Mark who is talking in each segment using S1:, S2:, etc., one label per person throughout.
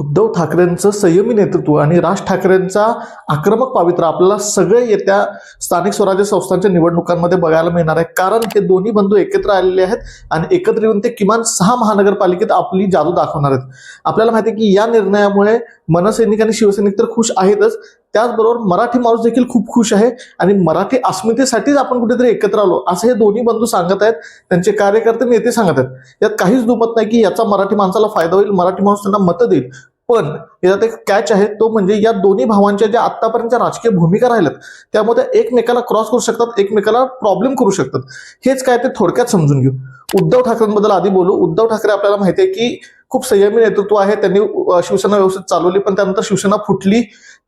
S1: उद्धव ठाकरेंचं संयमी नेतृत्व आणि राज ठाकरेंचा आक्रमक पावित्र्य आपल्याला सगळे येत्या स्थानिक स्वराज्य संस्थांच्या निवडणुकांमध्ये बघायला मिळणार आहे. कारण हे दोन्ही बंधू एकत्र आलेले आहेत आणि एकत्र येऊन ते किमान सहा महानगरपालिकेत आपली जादू दाखवणार आहेत. आपल्याला माहिती आहे की या निर्णयामुळे मनसैनिक आणि शिवसैनिक तर खुश आहेतच. त्याचबरोबर मराठी माणूस देखील खूप खुश आहे आणि मराठी अस्मितेसाठीच आपण कुठेतरी एकत्र आलो असं हे दोन्ही बंधू सांगत आहेत. त्यांचे कार्यकर्ते नेते सांगत आहेत. यात काहीच दुमत नाही की याचा मराठी माणसाला फायदा होईल मराठी माणूस त्यांना मतं देईल. पण यात एक कॅच आहे तो म्हणजे या दोन्ही भावांच्या ज्या आतापर्यंतच्या राजकीय भूमिका राहिल्यात त्यामध्ये एकमेकाला क्रॉस करू शकतात एकमेकाला प्रॉब्लेम करू शकतात. हेच काय ते थोडक्यात समजून घेऊ. उद्धव ठाकरेंबद्दल आधी बोलू. उद्धव ठाकरे आपल्याला माहिती आहे की खूप संयमी नेतृत्व आहे. त्यांनी शिवसेना व्यवस्थित चालवली पण त्यानंतर शिवसेना फुटली.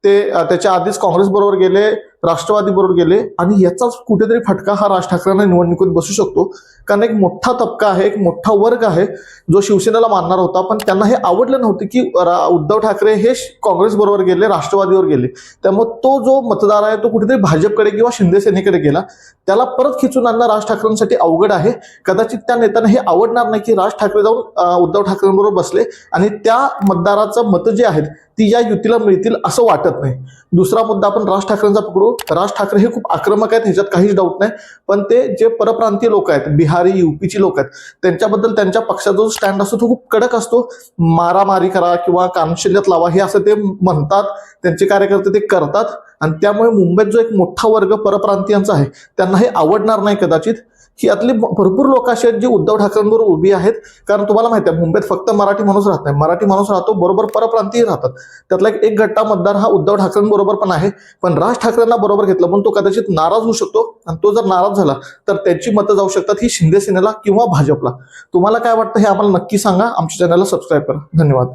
S1: ते त्याच्या आधीच काँग्रेस बरोबर गेले. राष्ट्रवादी बरोबर गेले आणि याचाच कुठेतरी फटका हा राज ठाकरेंना निवडणुकीत बसू शकतो. कारण एक मोठा तबका आहे एक मोठा वर्ग आहे जो शिवसेनेला मानणार होता. पण त्यांना हे आवडलं नव्हतं की रा- उद्धव ठाकरे हे श- काँग्रेस बरोबर गेले राष्ट्रवादीवर गेले. त्यामुळे तो जो मतदार आहे तो कुठेतरी भाजपकडे किंवा शिंदे सेनेकडे गेला. त्याला परत खिचून आणणं राज ठाकरेंसाठी अवघड आहे. कदाचित त्या नेत्यांना हे आवडणार नाही की राज ठाकरे जाऊन उद्धव ठाकरेंबरोबर बसले आणि त्या मतदाराचं मतं जे आहेत ती या युतीला मिळतील असं वाटत नाही. दुसरा मुद्दा आपण राज ठाकरेंचा पकडू. राज ठाकरे हे खूप आक्रमक आहेत ह्याच्यात काहीच डाऊट नाही. पण ते जे परप्रांतीय लोक आहेत बिहारी युपीची लोक आहेत त्यांच्याबद्दल त्यांच्या पक्षाचा जो स्टँड असतो तो खूप कडक असतो. मारामारी करा किंवा कानशिल्ल्यात लावा हे असं ते म्हणतात त्यांचे कार्यकर्ते ते करतात. आणि त्यामुळे मुंबईत जो एक मोठा वर्ग परप्रांतीयांचा आहे त्यांना हे आवडणार नाही कदाचित. ही यातली भरपूर लोक अशी आहेत जी उद्धव ठाकरेंबरोबर उभी आहेत. कारण तुम्हाला माहिती आहे मुंबईत फक्त मराठी माणूस राहत नाही. मराठी माणूस राहतो बरोबर परप्रांतीय राहतात. त्यातला एक- गट्टा मतदार हा उद्धव ठाकरेंबरोबर पण आहे. पण राज ठाकरेंना बरोबर घेतलं म्हणून तो कदाचित नाराज होऊ शकतो. आणि तो जर नाराज झाला तर त्यांची मतं जाऊ शकतात ही शिंदे सेनेला किंवा भाजपला. तुम्हाला काय वाटतं हे आम्हाला नक्की सांगा. आमच्या चॅनलला सबस्क्राईब करा. धन्यवाद.